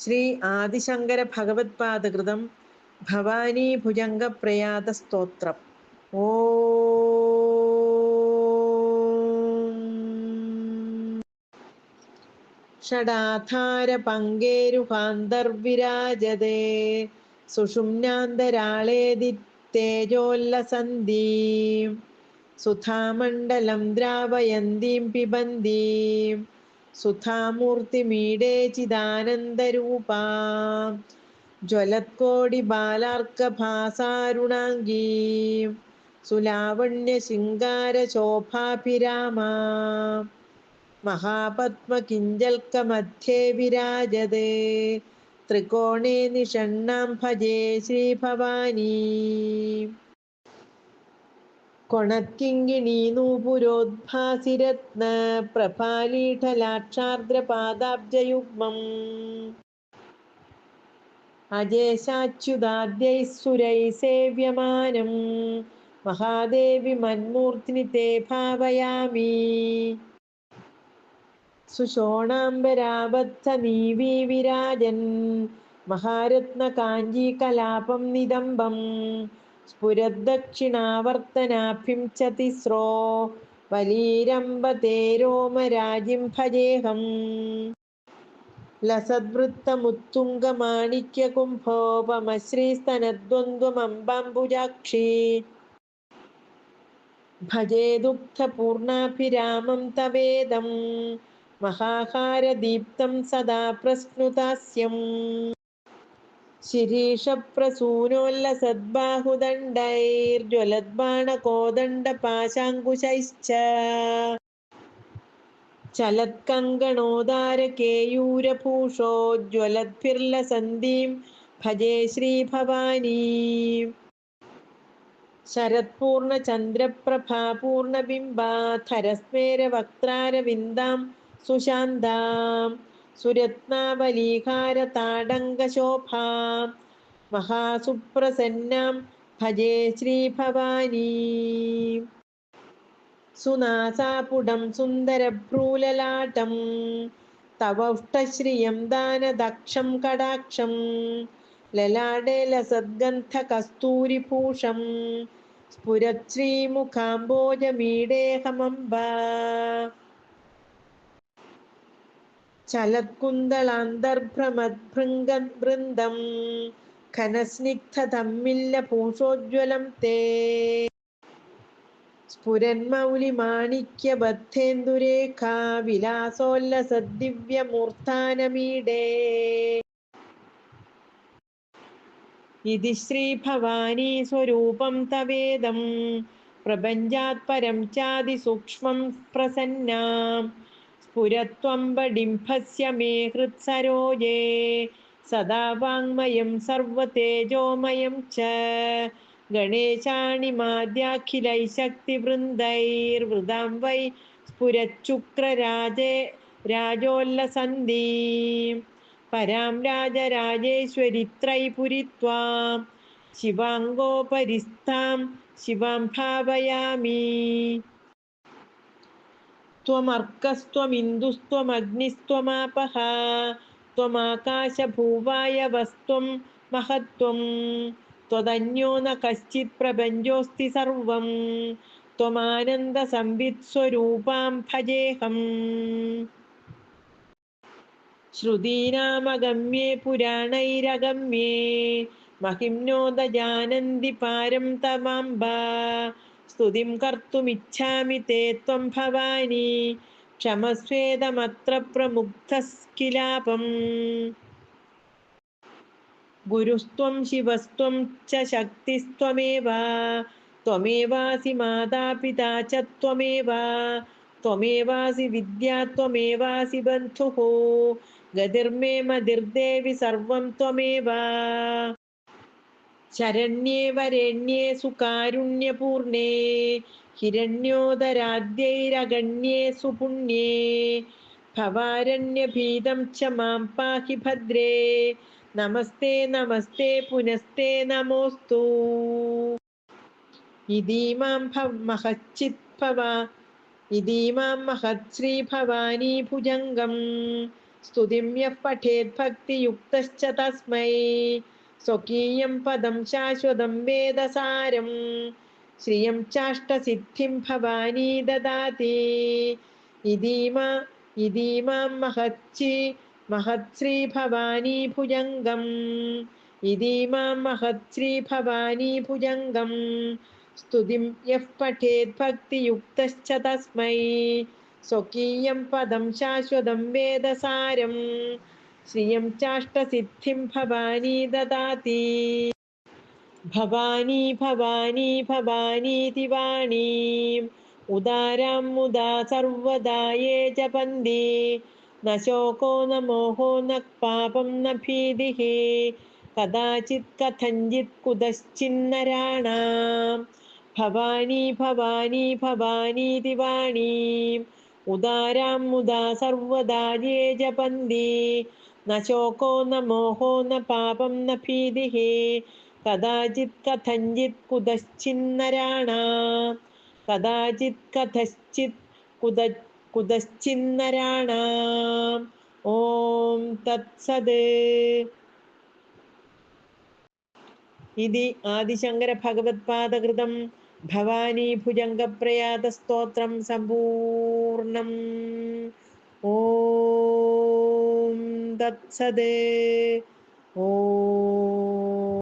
ശ്രീ ആദിശങ്കര ഭഗവത്പാദകൃതം ഭവാനി ഭുജംഗപ്രയാത സ്തോത്രം ഓ ഷടാധാര പങ്കേരുഹാന്തർവിരാജതേ സുഷുമ്നാന്തരാളേതി തേജോല്ലസന്ധീം സുധാമണ്ഡലം ദ്രാവയന്തീം പിബന്തീം സുധാമൂർത്തിമീഡേ ചിദാനന്ദരൂപാ. ജ്വലത്കോടി ബാലാർക്കഭാസാരുണാംഗീം സുലാവണ്യ ശൃംഗാര കിഞ്ചൽക്ക മഹാപത്മകിഞ്ചൽക്കമധ്യേ വിരാജതേ. ത്രികോണേ നിഷണ്ണാം ഭജേ ശ്രീഭവാനീ. കൊണക്കിങ്കിണീ നൂപുരോദ്ഭാസിരത്ന പ്രഭാലീഠലാക്ഷാർദ്രപാദാബ്ജയുഗ്മം. അജേശാച്യുതാദ്യൈ സുരൈ സേവ്യമാനം മഹാദേവി മന്മൂർത്തിനി തേ ഭാവയാമി. സുഷോണാംബരാബദ്ധ നീവി വിരാജൻ. മഹാരത്ന കാഞ്ചി കലാപം നിദംബം. സ്ഫുരദ്ദക്ഷിണാവർത്തനാഭിം സ്രോ വലീരംബതേ രോമരാജിം ഭജേഹം. ലസദ്വൃത്തമുത്തുംഗമാണിക്യകുംഭോപമശ്രീസ്തനദ്വന്ദ്വമംബാംബുജാക്ഷി ഭജേദുഗ്ധപൂർണാഭിരാമം തവേദം. മഹാഹാരദീപ്തം സദാ പ്രസ്നുതാസ്യം ശിരീഷപ്രസൂനോല്ലസദ്ബാഹുദണ്ഡൈർജ്വലദ്ബാണകോദണ്ഡപാശാങ്കുശൈശ്ച ചലത്കങ്കണോദാരകേയൂരഭൂഷോജ്വലദ്ഭിർലസന്തീം ഭജേ ശ്രീഭവാനീ. സുരത്നാവലീകാരതാടങ്കശോഭാം മഹാസുപ്രസന്നാം. ഭജേ ശ്രീഭവാനീ സുനാസാപുടം സുന്ദരഭ്രൂലലാടം തവഷ്ടശ്രിയം ദാനദക്ഷം കടാക്ഷം. ലലാടേ ലസദ്ഗന്ധകസ്തൂരിഭൂഷം വൃന്ദം ചലത്കുന്തളാന്തർഭ്രമദ്ഭൃംഗവൃന്ദം ഘനസ്നിഗ്ധതമ്മില്ലഭൂഷോജ്വലം തേ. സ്ഫുരന്മൗലിമാണിക്യബദ്ധേന്ദുരേഖാ വിലാസോല്ലസദ്ദിവ്യമൂർത്താനമീഡേ ഇതി ശ്രീഭവാനി സ്വരൂപം തവേദം. പ്രപഞ്ചാത് പരം ചാതിസൂക്ഷ്മം പ്രസന്നാം. സ്ഫുരത്വംബഡിംഭസ്യ सदा वाङ्मयं സദാ വാങ്മയം സർവതേജോമയം ച ഗണേശാണിമാദ്യാഖിലൈ ശക്തിവൃന്ദൈർവൃതാം വൈ സ്ഫുരച്ചുക്രരാജേ രാജോല്ലസന്ധീം പരാം രാജരാജേശ്വരിത്രൈപുരിത്വാം ശിവാംഗോപരിസ്ഥാം ശിവാം ഭാവയാമി ത്വമർക്കസ്ത്വമിന്ദുസ്ത്വമഗ്നിസ്ത്വമാപഃ ത്വമാകാശഭൂവായവസ്ത്വം മഹത്വം ത്വതന്യോ ന കശ്ചിത് പ്രപഞ്ചോസ്തി സർവം ത്വമാനന്ദസംവിത്സ്വരൂപാം ഭജേഹം ശ്രുതീനാമഗമ്യേ പുരാണൈരഗമ്യേ മഹിംനോദജാനന്തി പാരം स्तुति कर्तुमिच्छामि ते भवानी। क्षमस्वेदमत्र प्रमुग्धस्किलापम्। किलापम शिवस्त्वं शिवस्व शक्तिमेवासी माता पिता चमेवासी त्वमेव। बंधु गतिर्मे मदिर्देवि ശരണ്യേ വരണ്യേ സുകാരുണ്യപൂർണേ ഹിരണ്യോദരാദ്യൈരഗണ്യേ സുപുണ്യേ. ഭവാരണ്യഭീതം ച മാം പാഹി ഭദ്രേ. നമസ്തേ നമസ്തേ പുനസ്തേ നമോസ്തു. ഇതീമാം മഹച്ചിത് ഭവ ഇതീമാം മഹത് ശ്രീഭവാനി ഭുജംഗം. സ്തുതിം യഃ പഠേത് ഭക്തിയുക്തശ്ച തസ്മൈ. സ്വകീയം പദം ശാശ്വതം വേദസാരം. ശ്രിയം ചാഷ്ടസിദ്ധിം ഭവാനി ദദാതി. ഇതീമ ഇതീമാം മഹച്ചി മഹത്ശ്രീ ഭവാനി ഭുജംഗം. ഇതീമാം മഹത്ശ്രീ ഭവാനി ഭുജംഗം. സ്തുതിം യഃ പഠേത് ഭക്തിയുക്തശ്ച തസ്മൈ. സ്വകീയം പദം ശാശ്വതം വേദസാരം. ശ്രിയം ചാഷ്ടസിദ്ധിം ഭവാനി ദദാതി. ഭവാനി ഭവാനി ഭവാനീതി വാണീം ഉദാരാം മുദാ സർവദാ യേ ജപന്തി. ന ശോകോ ന മോഹോ ന പാപം ന ഭീതിഃ കഥാചിത് കഥഞ്ചിത് കുതശ്ചിന്നരാണാം ഭവാനി ഭവാനി ഭവാനീതി വാണീം ഉദാരാം മുദാ സർവദാ യേ ജപന്തി ന ശോകോ ന മോഹോ ന പാപം ന ഭീതിഃ കഥാചിത് കഥഞ്ചിത് കുതശ്ചിന്നരാണ കഥാചിത് കഥശ്ചിത് കുത കുതശ്ചിന്നരാണ ഓം തത്സത്. ഇതി ആദിശങ്കര ഭഗവത്പാദകൃതം ഭവാനി ഭുജംഗപ്രയാതസ്തോത്രം സമ്പൂർണം ഓം തത്സദേ. ഓ.